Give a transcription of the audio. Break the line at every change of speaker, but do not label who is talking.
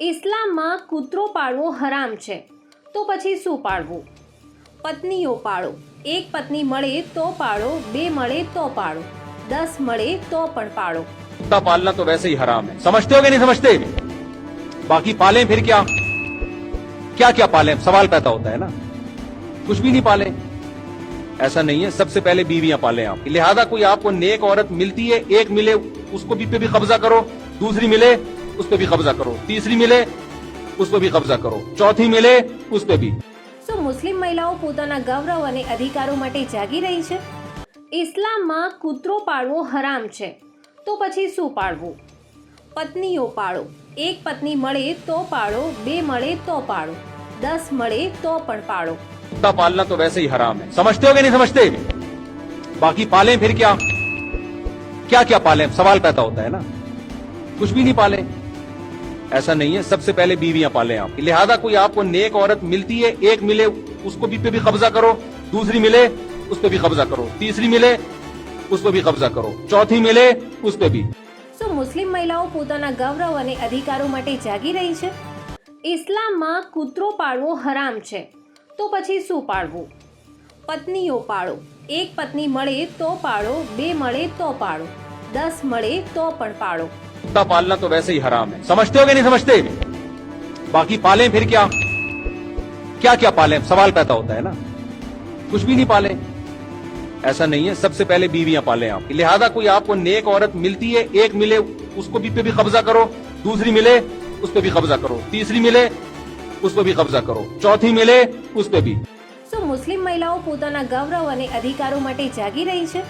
ઇસ્લામમાં કૂતરો પાળવો હરામ છે તો પછી શું પાળવું પત્નીઓ પાળો એક પત્ની મળે તો પાળો બે મળે તો પાળો દસ મળે તો પણ પાળો
कुत्ता पालना तो वैसे ही हराम है समझते हो कि नहीं समझते बाकी पालें फिर क्या क्या क्या पालें सवाल पैदा होता है ना कुछ भी नहीं पालें ऐसा नहीं है सबसे पहले बीवियां पालें आप लिहाजा कोई आपको नेक औरत मिलती है एक मिले उसको भी पे भी कब्जा करो दूसरी मिले उस पर भी कब्जा करो तीसरी मिले उस पर भी कब्जा करो चौथी मिले उस पर भी
શું મુસ્લિમ મહિલાઓ પોતાના ગૌરવ અને અધિકારો માટે જાગી રહી છે ઇસ્લામમાં કૂતરો પાળવો હરામ છે તો પછી શું પાળવું પત્નીઓ પાળો એક પત્ની મળે તો પાળો બે મળે તો પાળો દસ મળે તો પણ પાળો
कुत्ता पालना तो वैसे ही हराम है समझते हो कि नहीं समझते बाकी पालें फिर क्या क्या क्या पालें सवाल पैदा होता है ना कुछ भी नहीं पालें ऐसा नहीं है सबसे पहले बीवियां पालें आप लिहाजा कोई आपको नेक औरत मिलती है एक मिले उसको भी पे भी कब्जा करो दूसरी मिले उस पर भी कब्जा करो तीसरी मिले उस पर भी कब्जा करो चौथी मिले उस पर भी
શું મુસ્લિમ મહિલાઓ પોતાના ગૌરવ અને અધિકારો માટે જાગી રહી છે ઇસ્લામમાં કૂતરો પાળવો હરામ છે તો પછી શું પાળવું પત્નીઓ પાળો એક પત્ની મળે તો પાળો બે મળે તો પાળો દસ મળે તો પણ પાળો
कुत्ता पालना तो वैसे ही हराम है समझते हो कि नहीं समझते बाकी पालें फिर क्या क्या क्या पालें सवाल पैदा होता है ना कुछ भी नहीं पालें ऐसा नहीं है सबसे पहले बीवियां पालें आप लिहाजा कोई आपको नेक औरत मिलती है एक मिले उसको भी पे भी कब्जा करो दूसरी मिले उस पर भी कब्जा करो तीसरी मिले उस पर भी कब्जा करो चौथी मिले उस पर भी
શું મુસ્લિમ મહિલાઓ પોતાના ગૌરવ અને અધિકારો માટે જાગી રહી છે